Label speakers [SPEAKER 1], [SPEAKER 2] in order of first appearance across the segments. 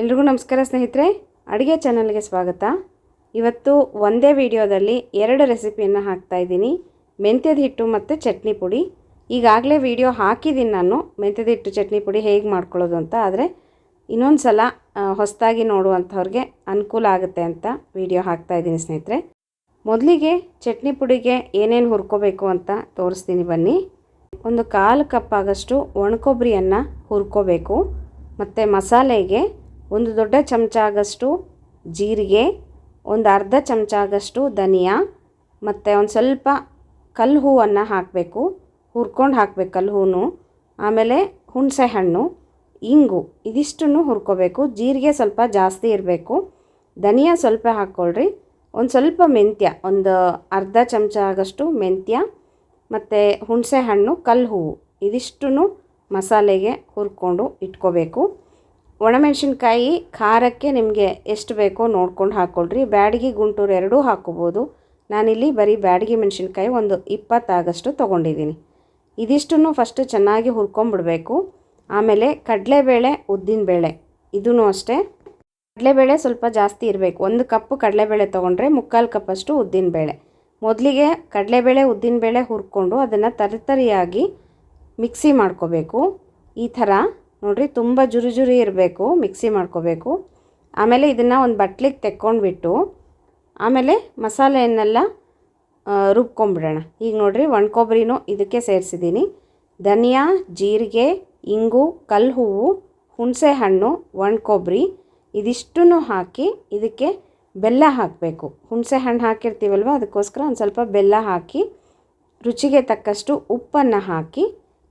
[SPEAKER 1] ಎಲ್ರಿಗೂ ನಮಸ್ಕಾರ ಸ್ನೇಹಿತರೆ, ಅಡುಗೆ ಚಾನಲ್ಗೆ ಸ್ವಾಗತ. ಇವತ್ತು ಒಂದೇ ವಿಡಿಯೋದಲ್ಲಿ ಎರಡು ರೆಸಿಪಿಯನ್ನು ಹಾಕ್ತಾ ಇದ್ದೀನಿ. ಮೆಂತ್ಯದ ಹಿಟ್ಟು ಮತ್ತು ಚಟ್ನಿ ಪುಡಿ. ಈಗಾಗಲೇ ವಿಡಿಯೋ ಹಾಕಿದ್ದೀನಿ ನಾನು, ಮೆಂತ್ಯದ ಹಿಟ್ಟು ಚಟ್ನಿ ಪುಡಿ ಹೇಗೆ ಮಾಡ್ಕೊಳ್ಳೋದು ಅಂತ. ಆದರೆ ಇನ್ನೊಂದು ಸಲ ಹೊಸದಾಗಿ ನೋಡುವಂಥವ್ರಿಗೆ ಅನುಕೂಲ ಆಗುತ್ತೆ ಅಂತ ವಿಡಿಯೋ ಹಾಕ್ತಾ ಇದ್ದೀನಿ ಸ್ನೇಹಿತರೆ. ಮೊದಲಿಗೆ ಚಟ್ನಿ ಪುಡಿಗೆ ಏನೇನು ಹುರ್ಕೋಬೇಕು ಅಂತ ತೋರಿಸ್ತೀನಿ ಬನ್ನಿ. ಒಂದು ಕಾಲು ಕಪ್ ಆಗಷ್ಟು ಒಣಕೊಬ್ಬರಿಯನ್ನು ಹುರ್ಕೋಬೇಕು. ಮತ್ತು ಮಸಾಲೆಗೆ ಒಂದು ದೊಡ್ಡ ಚಮಚ ಆಗಷ್ಟು ಜೀರಿಗೆ, ಒಂದು ಅರ್ಧ ಚಮಚ ಆಗಷ್ಟು ಧನಿಯಾ, ಮತ್ತು ಒಂದು ಸ್ವಲ್ಪ ಕಲ್ಲು ಹೂವನ್ನು ಹಾಕಬೇಕು. ಹುರ್ಕೊಂಡು ಹಾಕಬೇಕು ಕಲ್ಲು ಹೂನು ಆಮೇಲೆ ಹುಣಸೆ ಹಣ್ಣು ಇಂಗು, ಇದಿಷ್ಟನ್ನು ಹುರ್ಕೋಬೇಕು. ಜೀರಿಗೆ ಸ್ವಲ್ಪ ಜಾಸ್ತಿ ಇರಬೇಕು. ಧನಿಯಾ ಸ್ವಲ್ಪ ಹಾಕ್ಕೊಳ್ರಿ. ಒಂದು ಸ್ವಲ್ಪ ಮೆಂತ್ಯ, ಒಂದು ಅರ್ಧ ಚಮಚ ಆಗಷ್ಟು ಮೆಂತ್ಯ, ಮತ್ತು ಹುಣಸೆ ಹಣ್ಣು ಕಲ್ಲು ಹೂವು ಇದಿಷ್ಟನ್ನು ಮಸಾಲೆಗೆ ಹುರ್ಕೊಂಡು ಇಟ್ಕೋಬೇಕು. ಒಣಮೆಣಸಿನ್ಕಾಯಿ ಖಾರಕ್ಕೆ ನಿಮಗೆ ಎಷ್ಟು ಬೇಕೋ ನೋಡ್ಕೊಂಡು ಹಾಕ್ಕೊಳ್ರಿ ಬ್ಯಾಡಗಿ ಗುಂಟೂರು ಎರಡೂ ಹಾಕ್ಕೋಬೋದು. ನಾನಿಲ್ಲಿ ಬರೀ ಬ್ಯಾಡಗಿ ಮೆಣಸಿನ್ಕಾಯಿ ಒಂದು ಇಪ್ಪತ್ತಾಗಷ್ಟು ತೊಗೊಂಡಿದ್ದೀನಿ. ಇದಿಷ್ಟನ್ನು ಫಸ್ಟು ಚೆನ್ನಾಗಿ ಹುರ್ಕೊಂಬಿಡಬೇಕು. ಆಮೇಲೆ ಕಡಲೆಬೇಳೆ, ಉದ್ದಿನಬೇಳೆ ಇದೂ ಅಷ್ಟೇ. ಕಡಲೆಬೇಳೆ ಸ್ವಲ್ಪ ಜಾಸ್ತಿ ಇರಬೇಕು. ಒಂದು ಕಪ್ಪು ಕಡಲೆಬೇಳೆ ತೊಗೊಂಡ್ರೆ ಮುಕ್ಕಾಲು ಕಪ್ಪಷ್ಟು ಉದ್ದಿನಬೇಳೆ. ಮೊದಲಿಗೆ ಕಡಲೆಬೇಳೆ, ಉದ್ದಿನಬೇಳೆ ಹುರ್ಕೊಂಡು ಅದನ್ನು ತರಿತರಿಯಾಗಿ ಮಿಕ್ಸಿ ಮಾಡ್ಕೋಬೇಕು. ಈ ಥರ ನೋಡಿರಿ, ತುಂಬ ಜುರಿ ಜುರಿ ಇರಬೇಕು, ಮಿಕ್ಸಿ ಮಾಡ್ಕೋಬೇಕು. ಆಮೇಲೆ ಇದನ್ನು ಒಂದು ಬಟ್ಲಿಗೆ ತೆಕ್ಕೊಂಡ್ಬಿಟ್ಟು, ಆಮೇಲೆ ಮಸಾಲೆಯನ್ನೆಲ್ಲ ರುಬ್ಕೊಂಡ್ಬಿಡೋಣ. ಈಗ ನೋಡಿರಿ ಒಣ ಕೊಬ್ಬರಿನೂ ಇದಕ್ಕೆ ಸೇರಿಸಿದ್ದೀನಿ. ಧನಿಯಾ, ಜೀರಿಗೆ, ಇಂಗು ಕಲ್ಲು ಹೂವು ಹುಣಸೆ ಹಣ್ಣು ಒಣ ಕೊಬ್ಬರಿ ಇದಿಷ್ಟನ್ನು ಹಾಕಿ ಇದಕ್ಕೆ ಬೆಲ್ಲ ಹಾಕಬೇಕು. ಹುಣಸೆ ಹಣ್ಣು ಹಾಕಿರ್ತೀವಲ್ವ, ಅದಕ್ಕೋಸ್ಕರ ಒಂದು ಸ್ವಲ್ಪ ಬೆಲ್ಲ ಹಾಕಿ, ರುಚಿಗೆ ತಕ್ಕಷ್ಟು ಉಪ್ಪನ್ನು ಹಾಕಿ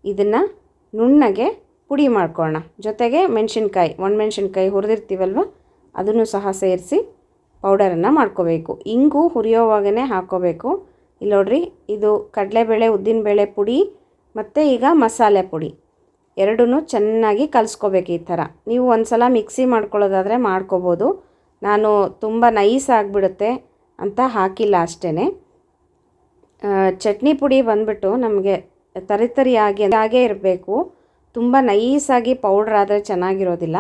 [SPEAKER 1] ಇದನ್ನು ನುಣ್ಣಗೆ ಪುಡಿ ಮಾಡ್ಕೊಳ್ಳೋಣ ಜೊತೆಗೆ ಮೆಣಸಿನ್ಕಾಯಿ ಒಣಮೆಣ್ಸಿನ್ಕಾಯಿ ಹುರಿದಿರ್ತೀವಲ್ವ? ಅದನ್ನು ಸಹ ಸೇರಿಸಿ ಪೌಡರನ್ನು ಮಾಡ್ಕೋಬೇಕು. ಇಂಗು ಹುರಿಯೋವಾಗೇ ಹಾಕ್ಕೋಬೇಕು ಇಲ್ಲಿ ನೋಡ್ರಿ ಇದು ಕಡಲೆಬೇಳೆ, ಉದ್ದಿನಬೇಳೆ ಪುಡಿ ಮತ್ತು ಈಗ ಮಸಾಲೆ ಪುಡಿ. ಎರಡೂ ಚೆನ್ನಾಗಿ ಕಲಿಸ್ಕೋಬೇಕು ಈ ಥರ. ನೀವು ಒಂದು ಸಲ ಮಿಕ್ಸಿ ಮಾಡ್ಕೊಳ್ಳೋದಾದರೆ ಮಾಡ್ಕೋಬೋದು. ನಾನು ತುಂಬ ನೈಸ್ ಆಗಿಬಿಡುತ್ತೆ ಅಂತ ಹಾಕಿಲ್ಲ ಅಷ್ಟೇ ಚಟ್ನಿ ಪುಡಿ ಬಂದುಬಿಟ್ಟು ನಮಗೆ ತರಿತರಿಯಾಗಿ ಹಾಗೇ ಇರಬೇಕು. ತುಂಬ ನೈಸಾಗಿ ಪೌಡ್ರ್ ಆದರೆ ಚೆನ್ನಾಗಿರೋದಿಲ್ಲ.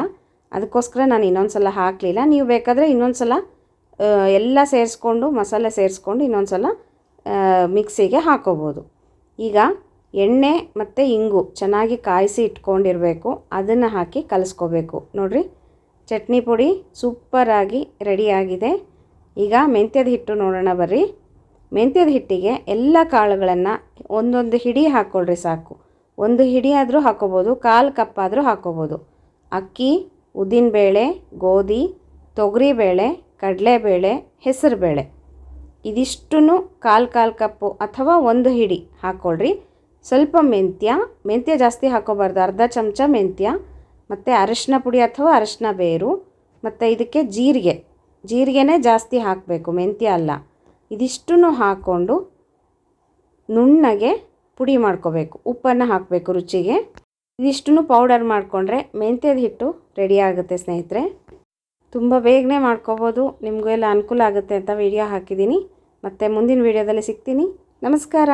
[SPEAKER 1] ಅದಕ್ಕೋಸ್ಕರ ನಾನು ಇನ್ನೊಂದು ಸಲ ಹಾಕಲಿಲ್ಲ. ನೀವು ಬೇಕಾದರೆ ಇನ್ನೊಂದು ಸಲ ಎಲ್ಲ ಸೇರಿಸ್ಕೊಂಡು, ಮಸಾಲೆ ಸೇರಿಸ್ಕೊಂಡು ಇನ್ನೊಂದು ಸಲ ಮಿಕ್ಸಿಗೆ ಹಾಕೋಬೋದು. ಈಗ ಎಣ್ಣೆ ಮತ್ತು ಇಂಗು ಚೆನ್ನಾಗಿ ಕಾಯಿಸಿ ಇಟ್ಕೊಂಡಿರಬೇಕು. ಅದನ್ನು ಹಾಕಿ ಕಲಿಸ್ಕೋಬೇಕು. ನೋಡಿರಿ, ಚಟ್ನಿ ಪುಡಿ ಸೂಪರಾಗಿ ರೆಡಿಯಾಗಿದೆ ಈಗ ಮೆಂತ್ಯದ ಹಿಟ್ಟು ನೋಡೋಣ ಬರ್ರಿ. ಮೆಂತ್ಯದ ಹಿಟ್ಟಿಗೆ ಎಲ್ಲ ಕಾಳುಗಳನ್ನು ಒಂದೊಂದು ಹಿಡಿ ಹಾಕ್ಕೊಳ್ರಿ ಸಾಕು. ಒಂದು ಹಿಡಿ ಆದರೂ ಹಾಕ್ಕೋಬೋದು ಕಾಲು ಕಪ್ ಹಾಕ್ಕೋಬೋದು ಅಕ್ಕಿ ಅಕ್ಕಿ ಉದ್ದಿನಬೇಳೆ ಗೋಧಿ ತೊಗರಿಬೇಳೆ ಕಡಲೆಬೇಳೆ ಹೆಸರುಬೇಳೆ ಇದಿಷ್ಟನ್ನು ಕಾಲು ಕಾಲು ಕಪ್ಪು ಅಥವಾ ಒಂದು ಹಿಡಿ ಹಾಕ್ಕೊಳ್ರಿ ಸ್ವಲ್ಪ ಮೆಂತ್ಯ ಮೆಂತ್ಯ ಜಾಸ್ತಿ ಹಾಕ್ಕೋಬಾರ್ದು ಅರ್ಧ ಚಮಚ ಮೆಂತ್ಯ, ಮತ್ತು ಅರಶಿನ ಪುಡಿ ಅಥವಾ ಅರಶಿನ ಬೇರು, ಮತ್ತು ಇದಕ್ಕೆ ಜೀರಿಗೆ. ಜೀರಿಗೆನೇ ಜಾಸ್ತಿ ಹಾಕಬೇಕು, ಮೆಂತ್ಯ ಅಲ್ಲ. ಇದಿಷ್ಟನ್ನು ಹಾಕ್ಕೊಂಡು ನುಣ್ಣಗೆ ಪುಡಿ ಮಾಡ್ಕೋಬೇಕು, ಉಪ್ಪನ್ನು ಹಾಕಬೇಕು ರುಚಿಗೆ. ಇದಿಷ್ಟನ್ನು ಪೌಡರ್ ಮಾಡಿಕೊಂಡ್ರೆ ಮೆಂತ್ಯದ ಹಿಟ್ಟು ರೆಡಿ ಆಗುತ್ತೆ ಸ್ನೇಹಿತರೆ. ತುಂಬ ಬೇಗನೆ ಮಾಡ್ಕೋಬೋದು, ನಿಮಗೂ ಎಲ್ಲ ಅನುಕೂಲ ಆಗುತ್ತೆ ಅಂತ ವಿಡಿಯೋ ಹಾಕಿದ್ದೀನಿ. ಮತ್ತು ಮುಂದಿನ ವೀಡಿಯೋದಲ್ಲಿ ಸಿಗ್ತೀನಿ. ನಮಸ್ಕಾರ.